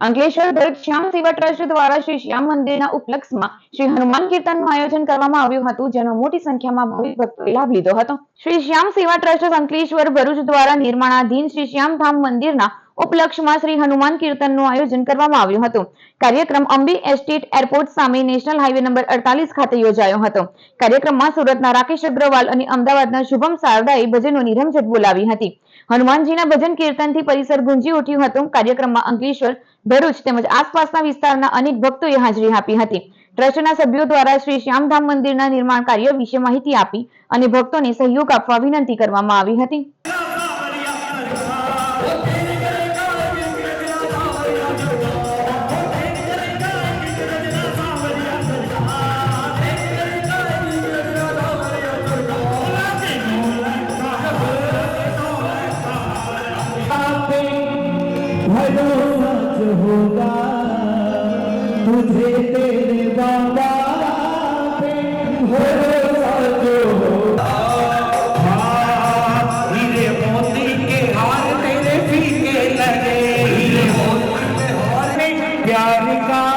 અંકલેશ્વર ભરત શ્યામ સેવા ટ્રસ્ટ દ્વારા શ્રી શ્યામ મંદિરના ઉપલક્ષમાં શ્રી હનુમાન કીર્તનનું આયોજન કરવામાં આવ્યું હતું, જેનો મોટી સંખ્યામાં ભાવિક ભક્તોએ લાભ લીધો હતો. શ્રી શ્યામ સેવા ટ્રસ્ટ અંકલેશ્વર ભરૂચ દ્વારા નિર્માણાધીન શ્રી શ્યામ ધામ મંદિરના ઉપલક્ષમાં શ્રી હનુમાન કીર્તનનું આયોજન કરવામાં આવ્યું હતું. કાર્યક્રમ અંબી એસ્ટેટ એરપોર્ટ સામે નેશનલ હાઈવે નંબર અડતાલીસ ખાતે યોજાયો હતો. કાર્યક્રમમાં સુરતના રાકેશ અગ્રવાલ અને અમદાવાદના શુભમ સારદાએ ભજનોની રમઝટ બોલાવી હતી. હનુમાનજીના ભજન કીર્તનથી પરિસર ગુંજી ઉઠ્યું હતું. કાર્યક્રમમાં અંકલેશ્વર, ભરૂચ તેમજ આસપાસના વિસ્તારના અનેક ભક્તોએ હાજરી આપી હતી. ટ્રસ્ટના સભ્યો દ્વારા શ્રી શ્યામધામ મંદિરના નિર્માણ કાર્ય વિશે માહિતી આપી અને ભક્તોને સહયોગ આપવા વિનંતી કરવામાં આવી હતી. बात होगा तुझे तेरे बाबा पे भरोसा जो होगा हीरे मोती के हार तेरे फीके लगे हीरे मोती के हार प्यार का